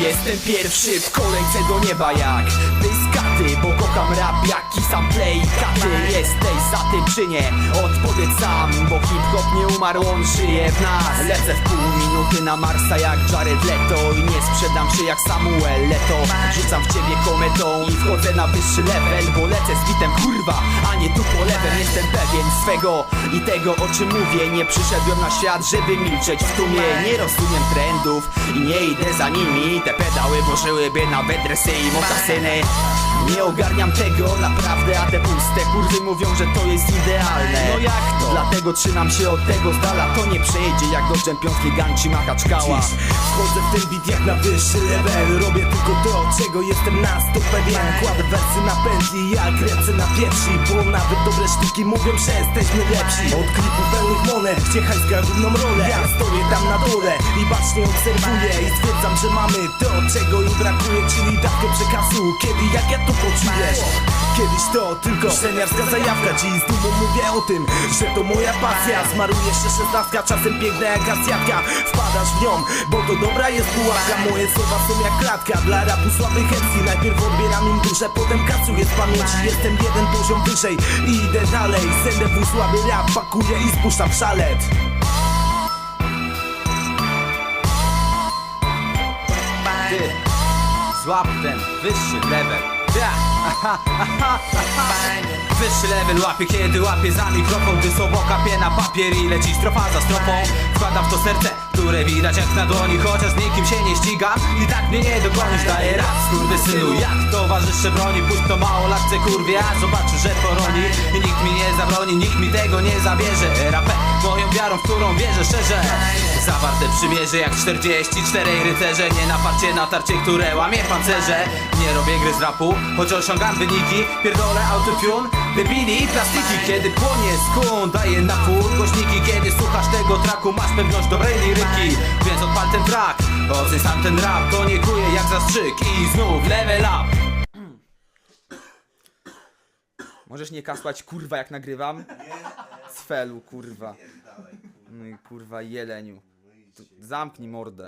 Jestem pierwszy w kolejce do nieba jak Dyskaty, bo kocham rap jak i sam play katy Jesteś za tym czy nie? Odpowiedz sam, bo hip-hop nie umarł, on żyje w nas Lecę w pół minuty na Marsa jak Jared Leto I nie się jak Samuel Leto Rzucam w ciebie kometą i wchodzę na wyższy level Bo lecę z bitem kurwa, a nie tu po lewem Jestem pewien swego i tego o czym mówię. Nie przyszedłem na świat, żeby milczeć w tłumie. Nie rozumiem trendów i nie idę za nimi. Te pedały włożyłyby na bedresy i mokasyny nie ogarniam tego naprawdę, a te puste kurwy mówią, że to jest idealne. No jak to? Dlatego trzymam się od tego z dala To nie przejdzie jak do czempionskiej ganci makaczkała. Wchodzę w ten beat jak na wyższy level Robię tylko to, czego jestem na sto pewien. Kładę wersy na pętli jak ręce na piersi Bo nawet dobre sztuki mówią, że jesteśmy lepsi. Od klipów pełnych monet, gdzie hajs gra główną rolę? Ja stoję tam na dole i bacznie obserwuję I stwierdzam, że mamy to, czego im brakuje Czyli dawkę przekazu, kiedy jak ja to poczujesz Kiedyś to tylko szczeniarska zajawka Dziś. Z dumą mówię o tym, że to moja pasja. Smarujesz się szesnastka, czasem piękna jak azjatka Wpadasz w nią, bo to dobra jest pułapka. Moje słowa są jak klatka dla rapu słabych MC Najpierw odbieram im duszę, potem kasuję z pamięci. Jestem jeden poziom wyżej i idę dalej. SNDW słaby rap, pakuję i spuszczam szalet. Ty, złap ten wyższy level. Ja. Wyższy level łapie, kiedy łapie za mikrofon Gdy słowo kapie na papier i leci strofa za strofą. Wkładam w to serce, które widać jak na dłoni Chociaż z nikim się nie ścigam i tak mnie nie dogonisz Daję raz, synu, jak towarzysze broni. Puść to mało latce kurwie, a zobaczysz, że poroni. I nikt mi nie zabroni, nikt mi tego nie zabierze. RAP moją wiarą, w którą wierzę szczerze. Zawarte przymierze jak 44 rycerze. Nie naparcie na tarcie, które łamie pancerze. Nie robię gry z rapu, choć osiągam wyniki. Pierdolę autotune, debili i plastiki. Kiedy płonie skun, daję na full głośniki. Kiedy słuchasz tego traku, masz pewność dobrej liryki. Więc odpal ten track, oceń sam ten rap. To nie kuje jak zastrzyk i znów level up. Możesz nie kasłać kurwa jak nagrywam? Z felu kurwa. I kurwa jeleniu. Zamknij mordę.